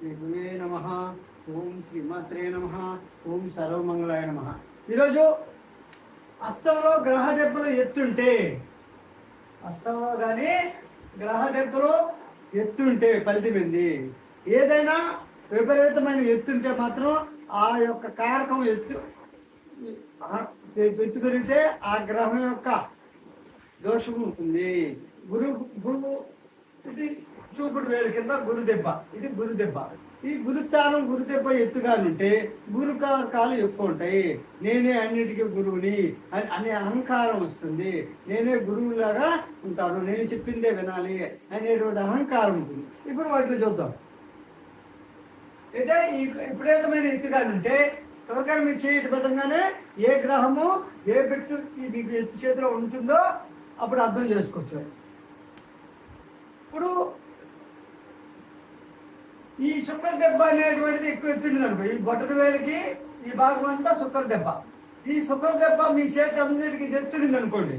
శ్రీ గురువే నమ. ఓం శ్రీమాత్రే నమ. ఓం సర్వమంగళాయ నమ. ఈరోజు అస్తంలో గ్రహ దెబ్బలు ఎత్తుంటే అస్తంలో కానీ గ్రహ దెబ్బలు ఎత్తుంటే ఫలితమైంది ఏదైనా విపరీతమైన ఎత్తుంటే మాత్రం ఆ యొక్క కారకం ఎత్తు ఎత్తు పెరిగితే ఆ గ్రహం యొక్క దోషం ఉంటుంది. గురు గురువు ఇది చూపుడు వేరు కింద గురుదెబ్బ ఇది గురుదెబ్బ ఈ గురుస్థానం గురుదెబ్బ ఎత్తుగానుంటే ఎత్తుగా ఉంటే గురు కారకాలు ఎక్కువ ఉంటాయి. నేనే అన్నిటికీ గురువుని అని అనే అహంకారం వస్తుంది. నేనే గురువులాగా ఉంటాను. నేను చెప్పిందే వినాలి అనేటువంటి అహంకారం ఉంటుంది. ఇప్పుడు వాటిలో చూద్దాం. అంటే ఈ విపరీతమైన ఎత్తుగా ఉంటే మీరు చేయటి ఏ గ్రహము ఏ పెట్టు మీకు ఎత్తు చేతిలో ఉంటుందో అప్పుడు అర్థం చేసుకోవచ్చు. ఇప్పుడు ఈ శుక్ర దెబ్బ అనేటువంటిది ఎక్కువ ఎత్తుండదు అనుకో ఈ బొట్టడు వేలకి ఈ భాగం అంతా శుక్ర దెబ్బ. ఈ శుక్ర దెబ్బ మీ చేతి అన్నిటికీ ఎత్తుండింది అనుకోండి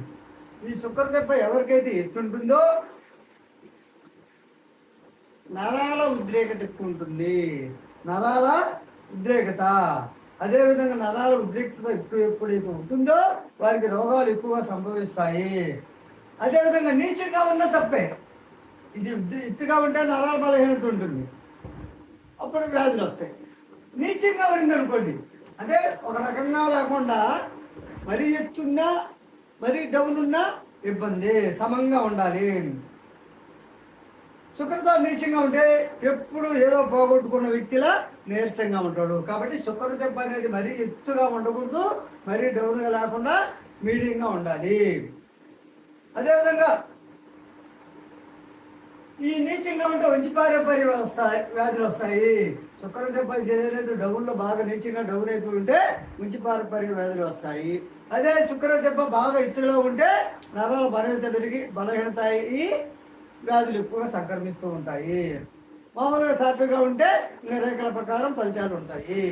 ఈ శుక్ర దెబ్బ ఎవరికైతే ఎత్తుంటుందో నరాల ఉద్రేకత ఎక్కువ ఉంటుంది. నరాల ఉద్రేకత. అదేవిధంగా నరాల ఉద్రిక్తత ఎక్కువ ఎప్పుడైతే ఉంటుందో వారికి రోగాలు ఎక్కువగా సంభవిస్తాయి. అదేవిధంగా నీచంగా ఉన్న తప్పే. ఇది ఎత్తుగా ఉంటే నరాల బలహీనత ఉంటుంది. అప్పుడు వ్యాధులు వస్తాయి. నీచంగా ఉంది అనుకోండి. అంటే ఒక రకంగా లేకుండా మరీ ఎత్తున్నా మరీ డౌన్ ఉన్నా ఇబ్బంది సమంగా ఉండాలి. శుక్రత నీచంగా ఉంటే ఎప్పుడు ఏదో పోగొట్టుకున్న వ్యక్తిలా నీరసంగా ఉంటాడు. కాబట్టి శుక్ర దెబ్బ అనేది మరీ ఎత్తుగా ఉండకూడదు మరీ డౌన్గా లేకుండా మీడియంగా ఉండాలి. అదేవిధంగా ఈ నీచంగా ఉంటే వంచిపారంపర్య వస్తాయి వ్యాధులు వస్తాయి. శుక్ర దెబ్బ ఏదైతే డౌన్లో బాగా నీచంగా డౌన్ అయిపోయి ఉంటే వంచిపారంపర్య వ్యాధులు వస్తాయి. అదే శుక్ర దెబ్బ బాగా ఎత్తులో ఉంటే నరాల బలహీనత పెరిగి బలహీనత అయ్యి వ్యాధులు ఎక్కువగా సంక్రమిస్తూ ఉంటాయి. మామూలుగా సాఫీగా ఉంటే ఇంకా రేఖల ప్రకారం ఫలితాలు ఉంటాయి.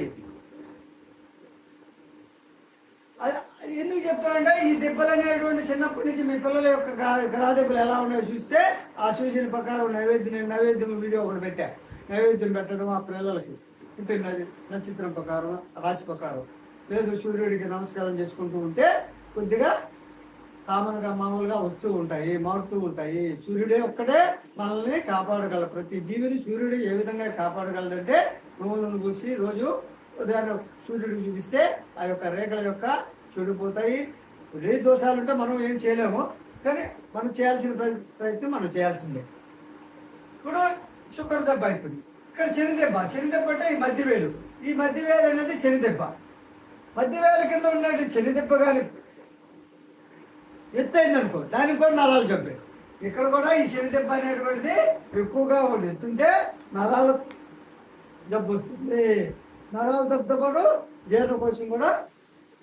అదే ఎందుకు చెప్తానంటే ఈ దెబ్బలు అనేటువంటి చిన్నప్పటి నుంచి మీ పిల్లల యొక్క గ్రహ దెబ్బలు ఎలా ఉన్నాయో చూస్తే ఆ సూచన ప్రకారం నైవేద్యం నైవేద్యం వీడియో ఒకటి పెట్టా. నైవేద్యం పెట్టడం ఆ పిల్లలకి. పుట్టిన నక్షత్రం ప్రకారం రాశి ప్రకారం. లేదు సూర్యుడికి నమస్కారం చేసుకుంటూ ఉంటే కొద్దిగా కామన్గా మామూలుగా వస్తూ ఉంటాయి మారుతూ ఉంటాయి. సూర్యుడే ఒక్కడే మనల్ని కాపాడగల ప్రతి జీవిని సూర్యుడు ఏ విధంగా కాపాడగలడంటే నువ్వులను కూసి రోజు ఉదయాన్నే సూర్యుడికి చూపిస్తే ఆ యొక్క రేఖల యొక్క చెడిపోతాయి. ఏ దోషాలు ఉంటే మనం ఏం చేయలేము. కానీ మనం చేయాల్సిన ప్రయత్నం మనం చేయాల్సిందే. ఇప్పుడు శుక్ర దెబ్బ అవుతుంది ఇక్కడ శని దెబ్బ. శని దెబ్బ అంటే ఈ మధ్యవేలు ఈ మధ్య వేలు అనేది శని దెబ్బ. మధ్య వేల కింద ఉన్నట్టు శని దెబ్బ కానీ ఎత్తైంది అనుకో దానికి కూడా నరాలు చెప్పే ఇక్కడ కూడా ఈ శని దెబ్బ అనేటువంటిది ఎక్కువగా ఉంది. ఎత్తుంటే నరాలు జబ్బు వస్తుంది. నరాల దెబ్బతో పాటు జీర్ణకోశం కూడా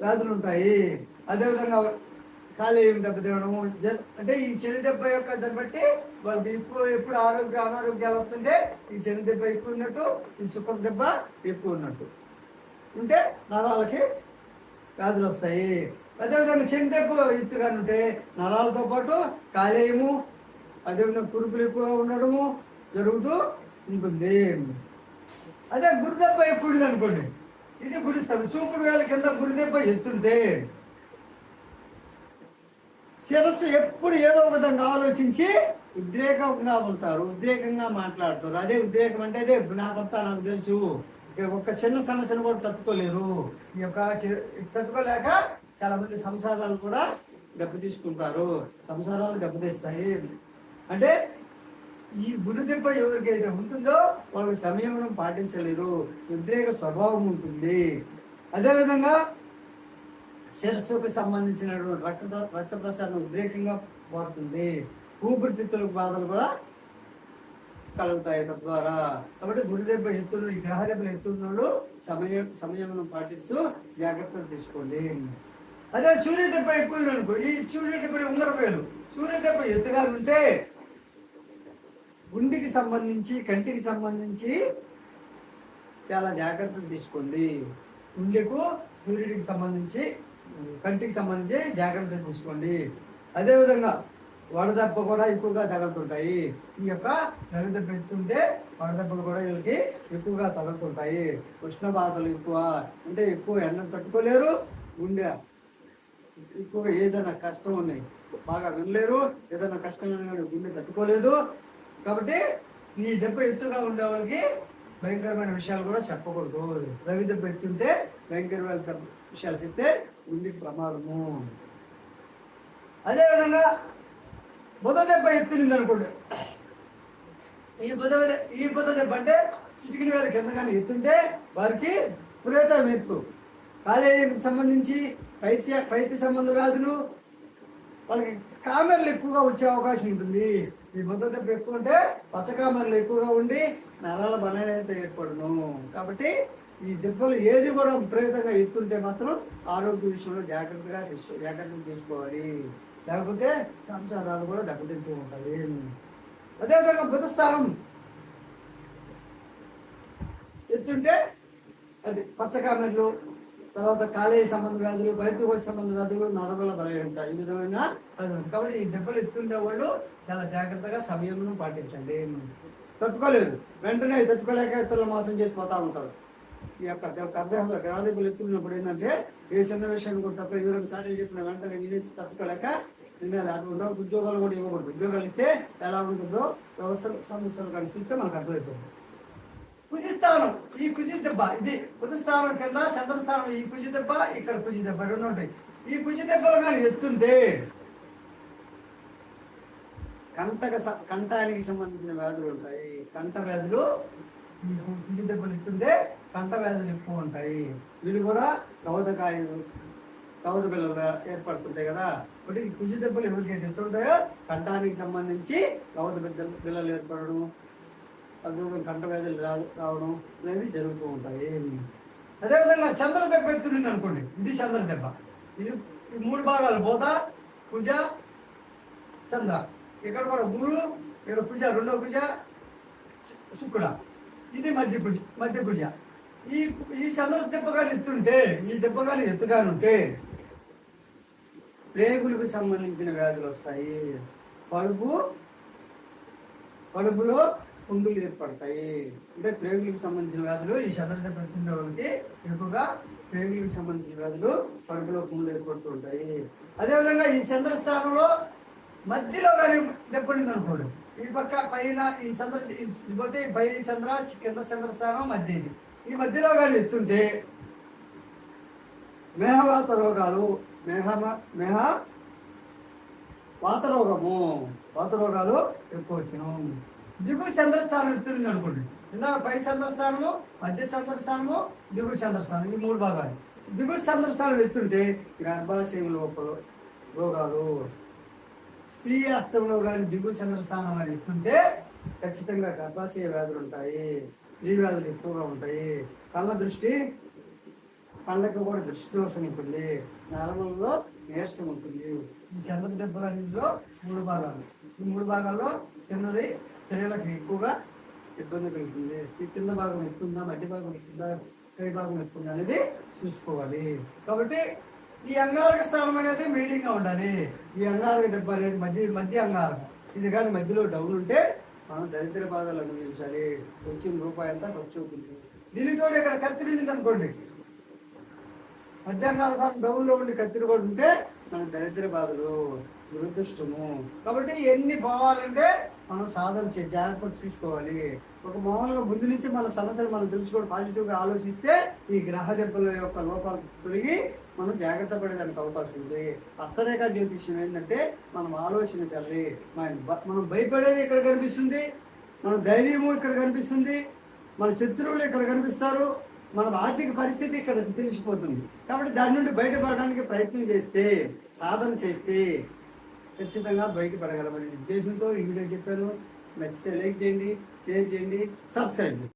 వ్యాధులు ఉంటాయి అదేవిధంగా కాలేయం దెబ్బ తినడము జ- అంటే ఈ శని దెబ్బ యొక్క దాన్ని బట్టి వాళ్ళకి ఎక్కువ ఎప్పుడు ఆరోగ్య అనారోగ్యాలు వస్తుంటే ఈ శని దెబ్బ ఎక్కువ ఉన్నట్టు ఈ శుక్ర దెబ్బ ఎక్కువ ఉన్నట్టు. ఉంటే నరాలకి వ్యాధులు వస్తాయి అదేవిధంగా శని దెబ్బ ఎత్తుగా ఉంటే నరాలతో పాటు కాలేయము అదేవిధంగా కురుపులు ఎక్కువగా ఉండడము జరుగుతూ ఉంటుంది. అదే గురుదెబ్బ ఎక్కువ అనుకోండి. ఇది గురిస్తాం చూపుడు వేల కింద గురిదెబ్బ ఎత్తుంటే శిరస్సు ఎప్పుడు ఏదో ఒక విధంగా ఆలోచించి ఉద్రేకంగా ఉంటారు ఉద్రేకంగా మాట్లాడతారు. అదే ఉద్రేకం అంటే అదే నాకంతా నాకు తెలుసు. ఒక చిన్న సమస్యను కూడా తట్టుకోలేరు. ఈ యొక్క చి- తట్టుకోలేక చాలా మంది సంసారాలు కూడా దెబ్బతీసుకుంటారు. సంసారాలు దెబ్బతీస్తాయి. అంటే ఈ గురుదెబ్బ ఎవరికైతే ఉంటుందో వాళ్ళు సంయమనం పాటించలేరు. ఉద్రేక స్వభావం ఉంటుంది. అదేవిధంగా శిరస్సుకు సంబంధించినటువంటి రక్త రక్త ప్రసాదం ఉద్రేకంగా మారుతుంది. ఊపిరితిత్తులకు బాధలు కూడా కలుగుతాయి తద్వారా. కాబట్టి గురుదెబ్బ ఎత్తులు ఈ గ్రహ దెబ్బలు ఎత్తున్నోళ్ళు సమయ సంయమనం పాటిస్తూ జాగ్రత్తలు తీసుకోండి. అదే సూర్య దెబ్బ ఎక్కువ అనుకో ఈ సూర్య దెబ్బ ఉంగర సూర్య దెబ్బ ఎత్తుగా ఉంటే గుండెకి సంబంధించి కంటికి సంబంధించి చాలా జాగ్రత్తలు తీసుకోండి. గుండెకు సూర్యుడికి సంబంధించి కంటికి సంబంధించి జాగ్రత్తలు తీసుకోండి. అదేవిధంగా వడదెబ్బ కూడా ఎక్కువగా తగులుతుంటాయి. ఈ యొక్క వడదెబ్బ ఎత్తుంటే వడదెబ్బలు కూడా వీళ్ళకి ఎక్కువగా తగులుతుంటాయి. ఉష్ణ బాధలు ఎక్కువ అంటే ఎక్కువ ఎండను తట్టుకోలేరు గుండె ఎక్కువగా ఏదైనా కష్టం ఉన్నాయి బాగా వినలేరు ఏదైనా కష్టం గుండె తట్టుకోలేదు. కాబట్టి ఈ దెబ్బ ఎత్తుగా ఉండే వాళ్ళకి భయంకరమైన విషయాలు కూడా చెప్పకూడదు. రవి దెబ్బ ఎత్తుంటే భయంకరమైన విషయాలు చెప్తే ఉండి ప్రమాదము. అదేవిధంగా బుధ దెబ్బ ఎత్తునింది అనుకోండి. ఈ బుధ ఈ బుధ దెబ్బ అంటే చిటికిన వారి కింద కానీ ఎత్తుంటే వారికి పురేత ఎత్తు కాలేయానికి సంబంధించి పైత్య పైత్య సంబంధ వ్యాధులు వాళ్ళకి కామెర్లు ఎక్కువగా వచ్చే అవకాశం ఉంటుంది. ఈ మద్దతు దెబ్బ ఎక్కువ ఉంటే పచ్చ కామెర్లు ఎక్కువగా ఉండి నరాల బలహీనత ఏర్పడును. కాబట్టి ఈ దెబ్బలు ఏది కూడా విపరీతంగా ఎత్తుంటే మాత్రం ఆరోగ్య విషయంలో జాగ్రత్తగా తీసు జాగ్రత్తలు తీసుకోవాలి. లేకపోతే సంసారాలు కూడా దెబ్బతింటూ ఉంటాయి. అదేవిధంగా మృతస్థానం ఎత్తుంటే అది పచ్చకామెర్లు తర్వాత కాలేయ సంబంధ వ్యాధులు బయటకోశ సంబంధ వ్యాధులు నరబల బలహీనత ఈ విధమైన. కాబట్టి ఈ దెబ్బలు ఎత్తుండే వాళ్ళు చాలా జాగ్రత్తగా సమయంలో పాటించండి. తట్టుకోలేదు వెంటనే తట్టుకోలేక ఇతరులు మోసం చేసి పోతా ఉంటారు. ఈ యొక్క అర్థం గ్రాదెబ్బలు ఎత్తున్నప్పుడు ఏంటంటే ఏ చిన్న విషయాన్ని కూడా తప్ప ఎవరైనా సాటి చెప్పిన వెంటనే నేనేసి తట్టుకోలేక అటువంటి ఉద్యోగాలు కూడా ఇవ్వకూడదు. ఉద్యోగాలు ఇస్తే ఎలా ఉంటుందో వ్యవస్థ సమస్యలు కానీ చూస్తే మనకు అర్థమవుతుంది కుజిస్థానం ఈ కుజి దెబ్బ ఇది కుజిస్థానం కింద చంద్రస్థానం ఈ కుజి దెబ్బ ఇక్కడ కుజి దెబ్బ రెండు ఉంటాయి. ఈ కుజి దెబ్బలు కానీ ఎత్తుంటే కంటక కంఠానికి సంబంధించిన వ్యాధులు ఉంటాయి. కంట వ్యాధులు కుజి దెబ్బలు ఎత్తుంటే కంట వ్యాధులు ఎక్కువ ఉంటాయి. వీళ్ళు కూడా కవతకాయలు కవత బిల్లలు ఏర్పడుతుంటాయి కదా. ఒకటి కుజి దెబ్బలు ఎవరికైతే ఎత్తుంటాయో కంఠానికి సంబంధించి కవత పిల్లలు ఏర్పడడం అద్భుతం కంట వ్యాధులు రా రావడం అనేది జరుగుతూ ఉంటాయి అదేవిధంగా చంద్ర దెబ్బ ఎత్తునింది అనుకోండి ఇది చంద్ర దెబ్బ. ఇది మూడు భాగాలు బోధ కుజ చంద్ర. ఇక్కడ కూడా గురు ఇక్కడ కుజ రెండో కుజ శుక్ర. ఇది మధ్య కుజ మధ్య పూజ. ఈ ఈ చంద్ర కానీ ఎత్తుంటే ఈ దెబ్బ కానీ ఉంటే ప్రేగులకు సంబంధించిన వ్యాధులు వస్తాయి. కడుపు కడుపులో పుండులు ఏర్పడతాయి. అంటే ప్రేగులకు సంబంధించిన వ్యాధులు ఈ శతరత పెట్టిన వాళ్ళకి ఎక్కువగా ప్రేగులకు సంబంధించిన వ్యాధులు కడుపులో పుండులు ఏర్పడుతూ ఉంటాయి. అదేవిధంగా ఈ చంద్రస్థానంలో మధ్యలో కానీ దెబ్బడింది అనుకోండి. ఈ పక్క పైన ఈ చంద్ర పోతే ఈ పై చంద్ర కింద చంద్రస్థానం మధ్య ఇది ఈ మధ్యలో కానీ ఎత్తుంటే మేహవాత రోగాలు మేహమ మేహ వాత రోగము వాత రోగాలు ఎక్కువ వచ్చినాం. దిగువ చంద్రస్థానం ఎత్తుంది అనుకోండి. ఇందాక పై చంద్రస్థానము మధ్య చంద్రస్థానము దిగువ చంద్రస్థానం ఈ మూడు భాగాలు. దిగువ చంద్రస్థానం ఎత్తుంటే గర్భాశయం లోపల రోగాలు స్త్రీ అస్తంలో కానీ దిగువ చంద్రస్థానం అని ఎత్తుంటే ఖచ్చితంగా గర్భాశయ వ్యాధులు ఉంటాయి. స్త్రీ వ్యాధులు ఎక్కువగా ఉంటాయి. కళ్ళ దృష్టి కళ్ళకి కూడా దృష్టి దోషం ఉంటుంది. నరములలో నీరసం ఉంటుంది. ఈ చంద్ర దెబ్బల మూడు భాగాలు. ఈ మూడు భాగాల్లో చిన్నది స్త్రీలకు ఎక్కువగా ఇబ్బంది కలుగుతుంది స్త్రీ కింద భాగం ఎక్కుందా మధ్య భాగం ఎక్కుందా పై భాగం ఎక్కుందా అనేది చూసుకోవాలి. కాబట్టి ఈ అంగారక స్థానం అనేది మీడియంగా ఉండాలి. ఈ అంగారక దెబ్బ అనేది మధ్య మధ్య అంగారం. ఇది కానీ మధ్యలో డౌన్ ఉంటే మనం దరిద్ర బాధలు అనుభవించాలి. వచ్చిన రూపాయి అంతా ఖర్చు అవుతుంది. దీనితో ఇక్కడ కత్తిరింది అనుకోండి. మధ్యాహ్నాల డౌన్లో ఉండి కత్తిరి కూడా ఉంటే మన దరిద్ర బాధలు దురదృష్టము. కాబట్టి ఎన్ని పోవాలంటే మనం సాధన చే జాగ్రత్త చూసుకోవాలి ఒక మామూలుగా ముందు నుంచి మన సమస్యలు మనం తెలుసుకోవడం పాజిటివ్గా ఆలోచిస్తే ఈ గ్రహ దెబ్బల యొక్క లోపాలు తొలగి మనం జాగ్రత్త పడేదానికి అవకాశం ఉంది. అర్థరేఖ జ్యోతిష్యం ఏంటంటే మనం ఆలోచన మన- మనం భయపడేది ఇక్కడ కనిపిస్తుంది? మన ధైర్యము ఇక్కడ కనిపిస్తుంది? మన శత్రువులు ఇక్కడ కనిపిస్తారు? మన ఆర్థిక పరిస్థితి ఇక్కడ తెలిసిపోతుంది. కాబట్టి దాని నుండి బయటపడడానికి ప్రయత్నం చేస్తే సాధన చేస్తే ఖచ్చితంగా బయటపడగలమనే ఉద్దేశంతో ఈ వీడియో చెప్పాను. నచ్చితే లైక్ చేయండి షేర్ చేయండి సబ్స్క్రైబ్ చేయండి.